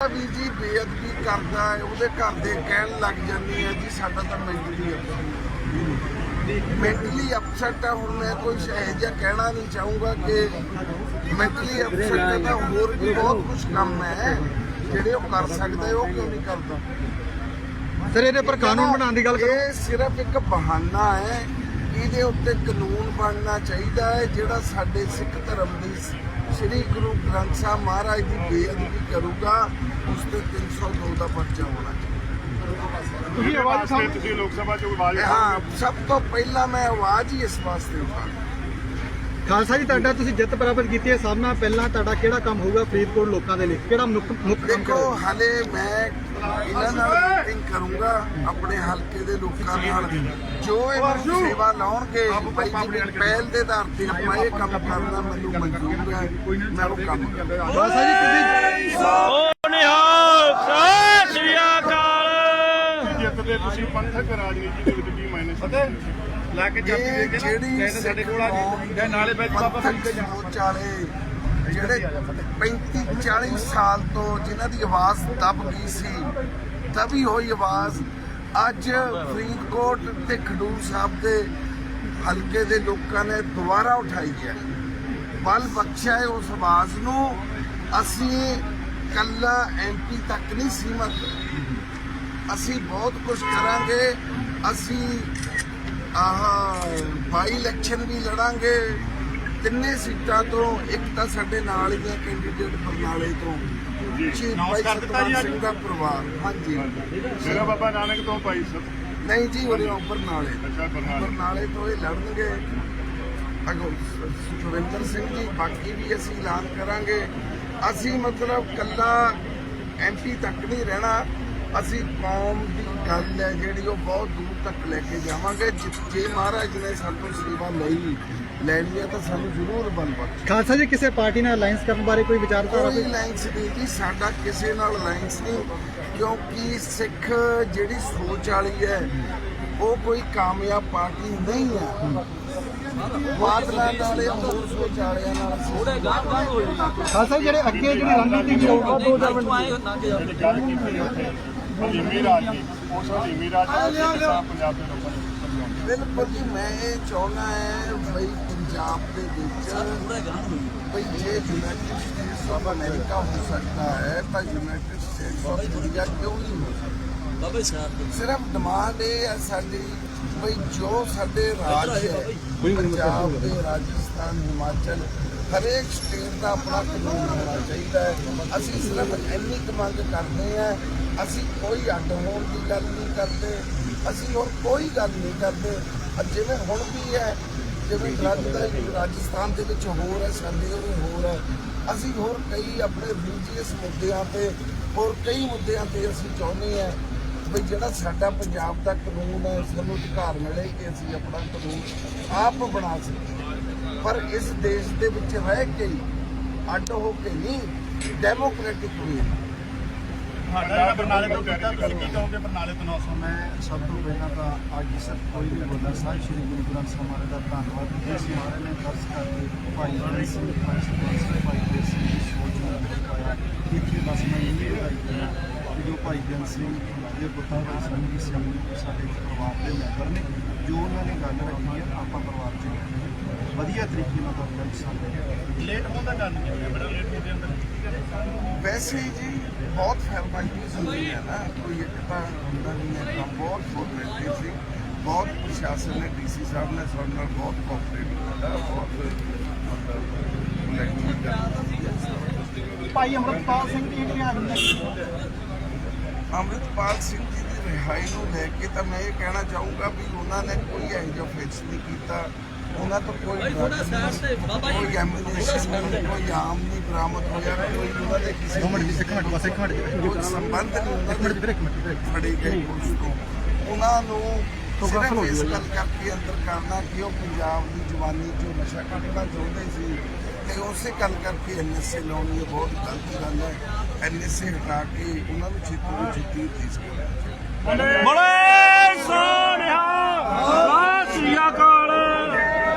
ਵੀ ਜੀ ਬੇਅਦਬੀ ਕਰਦਾ ਹੈ ਉਹਦੇ ਘਰ ਦੇ ਕਹਿਣ ਲੱਗ ਜਾਂਦੇ ਆ ਜੀ ਸਾਡਾ ਤਾਂ ਮੈਂਟਲੀ ਮੈਂਟਲੀ ਅਪਸੈਟ ਆ ਹੁਣ ਮੈਂ ਕੋਈ ਇਹੋ ਜਿਹਾ ਕਹਿਣਾ ਨਹੀਂ ਚਾਹੂੰਗਾ ਕਿ ਮੈਂਟਲੀ ਅਪਸੈਟ ਹੈ ਤਾਂ ਹੋਰ ਵੀ ਬਹੁਤ ਕੁਝ ਕੰਮ ਹੈ ਜਿਹੜੇ ਉਹ ਕਰ ਸਕਦਾ ਉਹ ਕਿਉਂ ਨਹੀਂ ਕਰਦਾ? ਸਰ ਇਹਦੇ ਪਰ ਕਾਨੂੰਨ ਬਣਾਉਣ ਦੀ ਗੱਲ ਕਰੋ। ਇਹ ਸਿਰਫ ਇੱਕ ਬਹਾਨਾ ਹੈ ਇਹਦੇ ਉੱਤੇ ਕਾਨੂੰਨ ਬਣਨਾ ਚਾਹੀਦਾ ਹੈ ਜਿਹੜਾ ਸਾਡੇ ਸਿੱਖ ਧਰਮ ਦੀ ਸ੍ਰੀ ਗੁਰੂ ਗ੍ਰੰਥ ਸਾਹਿਬ ਮਹਾਰਾਜ ਦੀ ਬੇਅਦਬੀ ਕਰੂਗਾ ਉਸ ਤੇ 302 ਦਾ ਪਰਚਾ ਹੋਣਾ ਚਾਹੀਦਾ। ਤੁਸੀਂ ਆਵਾਜ਼ ਤੁਸੀਂ ਲੋਕ ਸਭਾ ਚ ਆਵਾਜ਼ ਹਾਂ ਸਭ ਤੋਂ ਪਹਿਲਾਂ ਮੈਂ ਆਵਾਜ਼ ਹੀ ਇਸ ਵਾਸਤੇ ਉਠਾਉਂਦਾ। ਖਾਲਸਾ ਜੀ ਤੁਹਾਡਾ ਤੁਸੀਂ ਜਿੱਤ ਪ੍ਰਾਪਤ ਕੀਤੀ ਹੈ। ਸਭ ਨਾਲ ਪਹਿਲਾਂ ਤੁਹਾਡਾ ਕਿਹੜਾ ਕੰਮ ਹੋਊਗਾ ਫਰੀਦਕੋਟ ਲੋਕਾਂ ਦੇ ਲਈ? ਕਿਹੜਾ ਮੁੱਖ ਮੁੱਖ ਕੰਮ ਦੇਖੋ ਕਰੋਗੇ? ਹਲੇ ਮੈਂ ਇਹਨਾਂ ਨਾਲ ਮੀਟਿੰਗ ਕਰੂੰਗਾ ਆਪਣੇ ਹਲਕੇ ਦੇ ਲੋਕਾਂ ਨਾਲ। ਜੋ ਇਹ ਮੈਨੂੰ ਸੇਵਾ ਲਾਉਣਗੇ ਬਈ ਪਹਿਲ ਦੇ ਆਧਾਰ ਤੇ ਆਪਾਂ ਇਹ ਕੰਮ ਕਰਨਾ ਮੈਨੂੰ ਮਨਜ਼ੂਰ ਹੈ ਮੈਂ ਉਹ ਕੰਮ ਕਰਾਂਗਾ। ਖਾਲਸਾ ਜੀ ਤੁਸੀਂ ਦੇ ਤੁਸੀਂ ਪੰਥਕ ਰਾਜਨੀਤੀ ਦੇ ਵਿੱਚ ਕੀ ਮਾਇਨੇ ਫਤਿਹ ਲਾ ਕੇ ਇਹ ਜਿਹੜੀ ਸਾਡੇ ਕੋਲ ਆ ਗਈ। ਨਾਲੇ ਵਿੱਚ ਬਾਬਾ ਵਿਚਾਲੇ ਜਿਹੜੇ 35 40 ਸਾਲ ਤੋਂ ਜਿਨ੍ਹਾਂ ਦੀ ਆਵਾਜ਼ ਦਬ ਗਈ ਸੀ ਦਬੀ ਹੋਈ ਆਵਾਜ਼ ਅੱਜ ਫਰੀਦਕੋਟ ਤੇ ਖਡੂਰ ਸਾਹਿਬ ਦੇ ਹਲਕੇ ਦੇ ਲੋਕਾਂ ਨੇ ਦੁਬਾਰਾ ਉਠਾਈ ਹੈ। ਬਲ ਬਖਸ਼ਿਆ ਹੈ ਉਸ ਆਵਾਜ਼ ਨੂੰ। ਅਸੀਂ ਕੱਲਾ ਐਮਪੀ ਤੱਕ ਨਹੀਂ ਸੀਮਤ। ਅਸੀਂ ਬਹੁਤ ਕੁਝ ਕਰਾਂਗੇ। ਅਸੀਂ ਆਹ ਬਾਈ ਇਲੈਕਸ਼ਨ ਵੀ ਲੜਾਂਗੇ। ਤਿੰਨੇ ਸੀਟਾਂ ਤੋਂ ਇੱਕ ਤਾਂ ਸਾਡੇ ਨਾਲ ਹੀ ਹੈ ਕੈਂਡੀਡੇਟ ਬਰਨਾਲੇ ਤੋਂ। ਜੀ ਭਾਈ ਸਤਨਾਮ ਸਿੰਘ ਦਾ ਪਰਿਵਾਰ। ਹਾਂਜੀ। ਮੇਰਾ ਬਾਬਾ ਨਾਨਕ ਤੋਂ ਭਾਈ ਸਤ ਨਹੀਂ ਜੀ ਉਹਦੇ ਉੱਪਰ ਨਾਲੇ ਅੱਛਾ ਬਰਨਾਲੇ। ਬਰਨਾਲੇ ਤੋਂ ਇਹ ਲੜਨਗੇ। ਅਗੋ ਸੁਖਵਿੰਦਰ ਸਿੰਘ ਜੀ ਬਾਕੀ ਵੀ ਅਸੀਂ ਐਲਾਨ ਕਰਾਂਗੇ। ਅਸੀਂ ਮਤਲਬ ਕੱਲਾ ਐਮਪੀ ਤੱਕ ਨਹੀਂ ਰਹਿਣਾ। ਅਸੀਂ ਕੌਮ ਦੀ ਗੱਲ ਹੈ ਜਿਹੜੀ ਉਹ ਬਹੁਤ ਦੂਰ ਤੱਕ ਲੈ ਕੇ ਜਾਵਾਂਗੇ। ਜੇ- ਜੇ ਮਹਾਰਾਜ ਨੇ ਸਾਨੂੰ ਸੇਵਾ ਲਈ ਲੈਣੀ ਹੈ ਤਾਂ ਸਾਨੂੰ ਜ਼ਰੂਰ ਬਲ ਬਖਸ਼। ਖਾਲਸਾ ਜੀ ਕਿਸੇ ਪਾਰਟੀ ਨਾਲ ਅਲਾਈਅੰਸ ਕਰਨ ਬਾਰੇ ਕੋਈ ਵਿਚਾਰਧਾਰਾ ਕੋਈ ਕੋਈ ਲਾਈਨਸ ਨਹੀਂ ਜੀ ਸਾਡਾ ਕਿਸੇ ਨਾਲ ਲਾਈਨਸ ਨਹੀਂ ਕਿਉਂਕਿ ਸਿੱਖ ਜਿਹੜੀ ਸੋਚ ਵਾਲੀ ਹੈ ਉਹ ਕੋਈ ਕਾਮਯਾਬ ਪਾਰਟੀ ਨਹੀਂ ਹੈ। ਬਾਦਲਾਂ ਵਾਲੇ ਹੋਰ ਸੋਚ ਵਾਲਿਆਂ ਨਾਲ ਅਸੀਂ ਖਾਲਸਾ ਜੀ ਜਿਹੜੇ ਅੱਗੇ ਜਿਹੜੀ ਰਣਨੀਤੀ ਹੋਊਗਾ 2025 ਜਿਹੜੀ ਗੱਲ ਕੀਤੀ ਉੱਥੇ ਹਲੀਮੀ ਰਾਜ ਦੀ ਉਸ ਹਲੀਮੀ ਰਾਜ ਨੂੰ ਸਿੱਖ ਸਾਹਿਬ ਪੰਜਾਬ ਦੇ ਲੋਕਾਂ ਨੂੰ ਸਮਝਾਉਂਦੇ ਬਿਲਕੁਲ ਜੀ ਮੈਂ ਇਹ ਚਾਹੁੰਦਾ ਹੈ ਬਈ ਪੰਜਾਬ ਦੇ ਵਿੱਚ ਬਈ ਜੇ ਯੂਨਾਈਟਿਡ ਸਟੇਟਸ ਆਫ ਅਮਰੀਕਾ ਹੋ ਸਕਦਾ ਹੈ ਤਾਂ ਯੂਨਾਈਟਿਡ ਸਟੇਟਸ ਆਫ ਇੰਡੀਆ ਕਿਉਂ ਨਹੀਂ ਹੋ ਸਕਦਾ? ਸਿਰਫ ਡਿਮਾਂਡ ਇਹ ਹੈ ਸਾਡੀ ਬਈ ਜੋ ਸਾਡੇ ਰਾਜ ਹੈ ਪੰਜਾਬ ਦੇ ਰਾਜਸਥਾਨ ਹਿਮਾਚਲ ਹਰੇਕ ਸਟੇਟ ਦਾ ਆਪਣਾ ਕਾਨੂੰਨ ਹੋਣਾ ਚਾਹੀਦਾ ਹੈ। ਅਸੀਂ ਸਿਰਫ ਇੰਨੀ ਕੁ ਮੰਗ ਕਰਦੇ ਹਾਂ ਅਸੀਂ ਕੋਈ ਅੱਡ ਹੋਣ ਦੀ ਗੱਲ ਨਹੀਂ ਕਰਦੇ ਅਸੀਂ ਹੋਰ ਕੋਈ ਗੱਲ ਨਹੀਂ ਕਰਦੇ। ਜਿਵੇਂ ਹੁਣ ਵੀ ਹੈ ਜਿਵੇਂ ਡਰੱਗ ਦਾ ਰਾਜਸਥਾਨ ਦੇ ਵਿੱਚ ਹੋਰ ਹੈ ਸਾਡੇ ਉਰੇ ਹੋਰ ਹੈ। ਅਸੀਂ ਹੋਰ ਕਈ ਆਪਣੇ ਰਿਲੀਜੀਅਸ ਮੁੱਦਿਆਂ ਤੇ ਹੋਰ ਕਈ ਮੁੱਦਿਆਂ ਤੇ ਅਸੀਂ ਚਾਹੁੰਦੇ ਹਾਂ ਵੀ ਜਿਹੜਾ ਸਾਡਾ ਪੰਜਾਬ ਦਾ ਕਾਨੂੰਨ ਹੈ ਸਾਨੂੰ ਅਧਿਕਾਰ ਮਿਲੇ ਕਿ ਅਸੀਂ ਆਪਣਾ ਕਾਨੂੰਨ ਆਪ ਬਣਾ ਸਕੀਏ। ਪਰ ਇਸ ਦੇਸ਼ ਦੇ ਵਿੱਚ ਰਹਿ ਕੇ ਅੱਡ ਹੋ ਕੇ ਨਹੀਂ ਡੈਮੋਕ੍ਰੈਟਿਕ ਵੀ ਸਾਡਾ ਬਰਨਾਲੇ ਤੋਂ ਕੀਤਾ ਤੁਸੀਂ ਕੀ ਕਹੋਗੇ ਬਰਨਾਲੇ ਤੋਂ? 900 ਮੈਂ ਸਭ ਤੋਂ ਪਹਿਲਾਂ ਤਾਂ ਅੱਜ ਸਭ ਕੋਈ ਵੀ ਬੋਲਦਾ ਸਾਹਿਬ ਸ਼੍ਰੀ ਗੁਰੂ ਗ੍ਰੰਥ ਸਾਹਿਬ ਮਹਾਰਾਜ ਦਾ ਧੰਨਵਾਦ ਜਿਸ ਮਹਾਰਾਜ ਨੇ ਦਰਸ ਕਰਕੇ ਭਾਈ ਜੀ ਸਿੰਘ ਭਾਈ ਸਰਪੰਚ ਸਿੰਘ, ਭਾਈ ਦੇ ਸਿੰਘ ਦੀ ਸੋਚ ਨੂੰ ਦਿਖਾਇਆ ਇੱਥੇ ਬਸ ਮੈਂ ਇਹ ਕਿ ਜੋ ਭਾਈ ਜਨ ਸਿੰਘ ਦੇ ਪੁੱਤਾਂ ਦਾ ਦੀ ਸਿੰਘ ਸਾਡੇ ਪਰਿਵਾਰ ਦੇ ਮੈਂਬਰ ਨੇ ਜੋ ਉਹਨਾਂ ਨੇ ਗੱਲ ਰੱਖੀ ਹੈ ਆਪਾਂ ਪਰਿਵਾਰ ਚ ਵਧੀਆ ਤਰੀਕੇ ਨਾਲ ਕਰ ਸਕਦੇ ਲੇਟ ਹੋਣ ਦਾ ਕਾਰਨ ਕੀ ਹੈ ਬੜਾ ਲੇਟ ਹੋਣ ਦੇ ਅੰਦਰ। ਵੈਸੇ ਹੀ ਜੀ ਬਹੁਤ ਫੈਰਮਾਈਟੀਜ਼ ਹੁੰਦੀ ਹੈ ਨਾ ਕੋਈ ਇੱਕ ਤਾਂ ਹੁੰਦਾ ਨਹੀਂ ਹੈ ਕੰਮ ਬਹੁਤ ਫੋਰਮੈਲਿਟੀ ਸੀ। ਬਹੁਤ ਪ੍ਰਸ਼ਾਸਨ ਨੇ ਡੀਸੀ ਸਾਹਿਬ ਨੇ ਸਾਡੇ ਨਾਲ ਬਹੁਤ ਕੋਆਪਰੇਟ ਕੀਤਾ ਬਹੁਤ ਮਤਲਬ ਭਾਈ ਅਮਰਪਾਲ ਸਿੰਘ ਦੀ ਜਿਹੜੀ ਅੰਮ੍ਰਿਤਪਾਲ ਸਿੰਘ ਜੀ ਦੀ ਰਿਹਾਈ ਨੂੰ ਲੈ ਕੇ ਤਾਂ ਮੈਂ ਇਹ ਕਹਿਣਾ ਚਾਹੂੰਗਾ ਵੀ ਉਹਨਾਂ ਨੇ ਕੋਈ ਇਹੋ ਜਿਹਾ ਫਿਕਸ ਨਹੀਂ ਕੀਤਾ। ਉਹਨਾਂ ਤੋਂ ਕੋਈ ਕੋਈ ਐਮਿਨੇਸ਼ਨ ਨਹੀਂ ਕੋਈ ਆਮ ਨਹੀਂ ਬਰਾਮਦ ਹੋਇਆ ਕੋਈ ਉਹਨਾਂ ਦੇ ਕਿਸੇ ਦੋ ਮਿੰਟ ਜੀ ਇੱਕ ਮਿੰਟ ਬਸ ਇੱਕ ਮਿੰਟ। ਕੋਈ ਸੰਬੰਧ ਨਹੀਂ ਉਹਨਾਂ ਇੱਕ ਮਿੰਟ ਵੀਰੇ, ਇੱਕ ਮਿੰਟ। ਫੜੇ ਗਏ ਪੁਲਿਸ ਤੋਂ। ਉਹਨਾਂ ਨੂੰ ਤੋਂ ਸਿਰਫ ਇਸ ਗੱਲ ਕਰਕੇ ਅੰਦਰ ਕਰਨਾ ਕਿ ਉਹ ਪੰਜਾਬ ਦੀ ਜਵਾਨੀ ਚੋਂ ਨਸ਼ਾ ਕੱਢਣਾ ਚਾਹੁੰਦੇ ਸੀ। ਤੇ ਉਸੇ ਗੱਲ ਕਰਕੇ ਐਨਐਸਏ ਲਾਉਣੀ ਇਹ ਬਹੁਤ ਗਲਤ ਗੱਲ ਹੈ। ਐਨਐਸਏ ਹਟਾ ਕੇ ਉਹਨਾਂ ਨੂੰ ਛੇਤੀ ਤੋਂ ਛੇਤੀ ਰਿਲੀਜ਼ ਕਰਨਾ ਚਾਹੀਦਾ ਬੋਲੇ